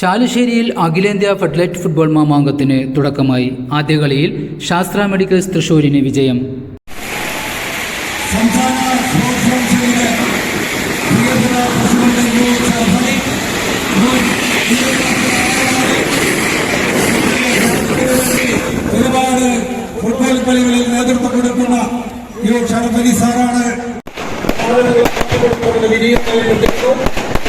ചാലുശ്ശേരിയിൽ അഖിലേന്ത്യാ federate football മാമാങ്കത്തിന് തുടക്കമായി. ആദ്യ കളിയിൽ ശാസ്ത്ര മെഡിക്കൽസ് തൃശൂരിന് വിജയം. ഒരുപാട് ഫുട്ബോൾ കളികളിൽ നേതൃത്വം കൊടുക്കുന്ന യു ഷറഫലി സാറാണ്. പ്രദേശത്ത്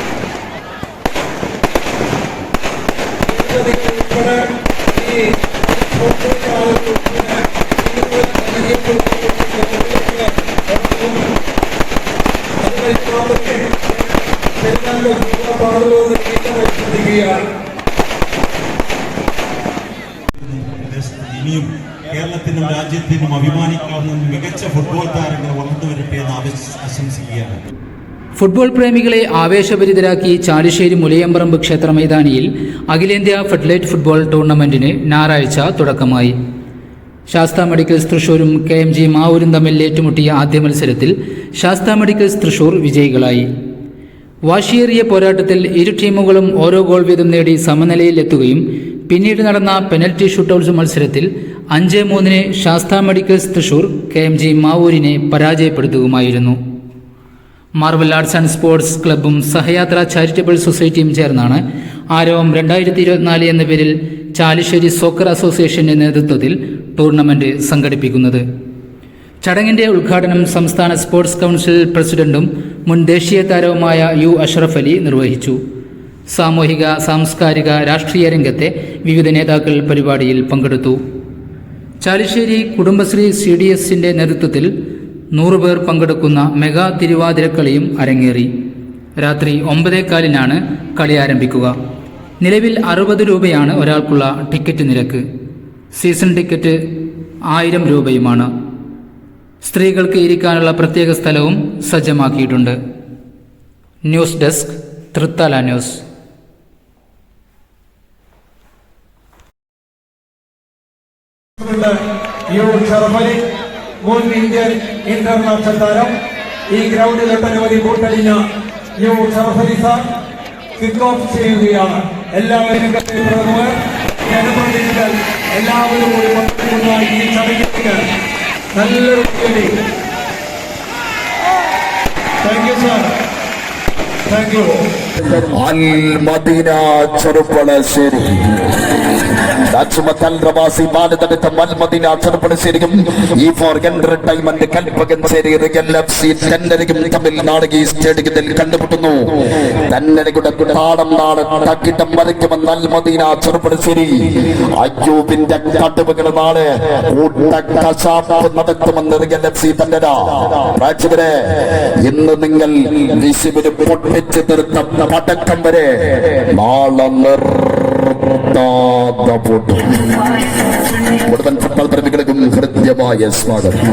ഇനിയും കേരളത്തിനും രാജ്യത്തിനും അഭിമാനിക്കാവുന്ന മികച്ച ഫുട്ബോൾ താരങ്ങൾ വളർന്നു വരട്ടെ എന്ന് ആശംസിക്കുകയാണ്. ഫുട്ബോൾ പ്രേമികളെ ആവേശഭരിതരാക്കി ചാലിശ്ശേരി മുലയമ്പറമ്പ് ക്ഷേത്ര മൈതാനിയിൽ അഖിലേന്ത്യാ ഫെഡ്ലൈറ്റ് ഫുട്ബോൾ ടൂർണമെന്റിന് ഞായറാഴ്ച തുടക്കമായി. ശാസ്ത മെഡിക്കൽസ് തൃശൂരും കെ എം ജി മാവൂരും തമ്മിൽ ഏറ്റുമുട്ടിയ ആദ്യ മത്സരത്തിൽ ശാസ്ത മെഡിക്കൽസ് തൃശൂർ വിജയികളായി. വാശിയേറിയ പോരാട്ടത്തിൽ ഇരു ടീമുകളും ഓരോ ഗോൾ വീതം നേടി സമനിലയിലെത്തുകയും പിന്നീട് നടന്ന പെനൽറ്റി ഷൂട്ടൌട്ട്സ് മത്സരത്തിൽ അഞ്ച് മൂന്നിന് Sastha medicals Thrissur K M G മാവൂരിനെ പരാജയപ്പെടുത്തുകയുമായിരുന്നു. മാർബൽ ആർട്സ് ആൻഡ് സ്പോർട്സ് ക്ലബ്ബും സഹയാത്ര ചാരിറ്റബിൾ സൊസൈറ്റിയും ചേർന്നാണ് ആരവം രണ്ടായിരത്തി ഇരുപത്തിനാല് എന്ന പേരിൽ ചാലിശ്ശേരി സോക്കർ അസോസിയേഷന്റെ നേതൃത്വത്തിൽ ടൂർണമെന്റ് സംഘടിപ്പിക്കുന്നത്. ചടങ്ങിന്റെ ഉദ്ഘാടനം സംസ്ഥാന സ്പോർട്സ് കൗൺസിൽ പ്രസിഡന്റും മുൻ ദേശീയ താരവുമായ യു അഷ്റഫ് അലി നിർവഹിച്ചു. സാമൂഹിക സാംസ്കാരിക രാഷ്ട്രീയ രംഗത്തെ വിവിധ നേതാക്കൾ പരിപാടിയിൽ പങ്കെടുത്തു. ചാലിശ്ശേരി കുടുംബശ്രീ സി ഡി എസിന്റെ നേതൃത്വത്തിൽ നൂറുപേർ പങ്കെടുക്കുന്ന മെഗാ തിരുവാതിരക്കളിയും അരങ്ങേറി. രാത്രി ഒമ്പതേക്കാലിനാണ് കളി ആരംഭിക്കുക. നിലവിൽ അറുപത് രൂപയാണ് ഒരാൾക്കുള്ള ടിക്കറ്റ് നിരക്ക്. സീസൺ ടിക്കറ്റ് ആയിരം രൂപയുമാണ്. സ്ത്രീകൾക്ക് ഇരിക്കാനുള്ള പ്രത്യേക സ്ഥലവും സജ്ജമാക്കിയിട്ടുണ്ട്. News desk Thrithala news. മുൻ ഇന്ത്യൻ ഇന്റർനാഷണൽ താരം ഈ ഗ്രൗണ്ടിൽ ഒട്ടനവധി കൂട്ടടിഞ്ഞ U Saraswathi sir kick off ചെയ്യുകയാണ്. എല്ലാവരും ജനപ്രതിനിധികൾ എല്ലാവരും കൂടി പങ്കെടുക്കുന്ന ഈ ചടങ്ങിലേക്ക് നല്ലൊരു വേദി thank you sir thank you Almadeena Cherpulassery പ്രവാസി ബാലതടുത്ത മൽമദീന ചെറുപ്പളശ്ശേരിയും ഈ ഫോർ എന്റർടൈൻമെന്റ് കൽപ്പകൻ ശരി റിയൽ എഫ് സി തെന്നരയും തമ്മിൽ നാടകീയ കണ്ടുമുട്ടുന്നു. തെന്നരയുടെ താളം നാട് തക്കിട്ടം മറിക്കുമെന്ന് അൽമദീന ചെറുപ്പളശ്ശേരി അയ്യൂബിന്റെ നാളെ കൂട്ടക്കശാപ്പ് നടത്തുമെന്ന് റിയൽ എഫ് സി തന്നര. പ്രേക്ഷകരെ ഇന്ന് നിങ്ങൾ വിശുവിന് പൊട്ടിച്ച് തീർത്ത പടക്കം വരെ നാളെ നിർത്താതെ പൊട്ടും മുഴുവൻ ഫുട്ബോൾ പ്രേമികൾക്കും ഹൃദ്യമായ സ്വാഗതം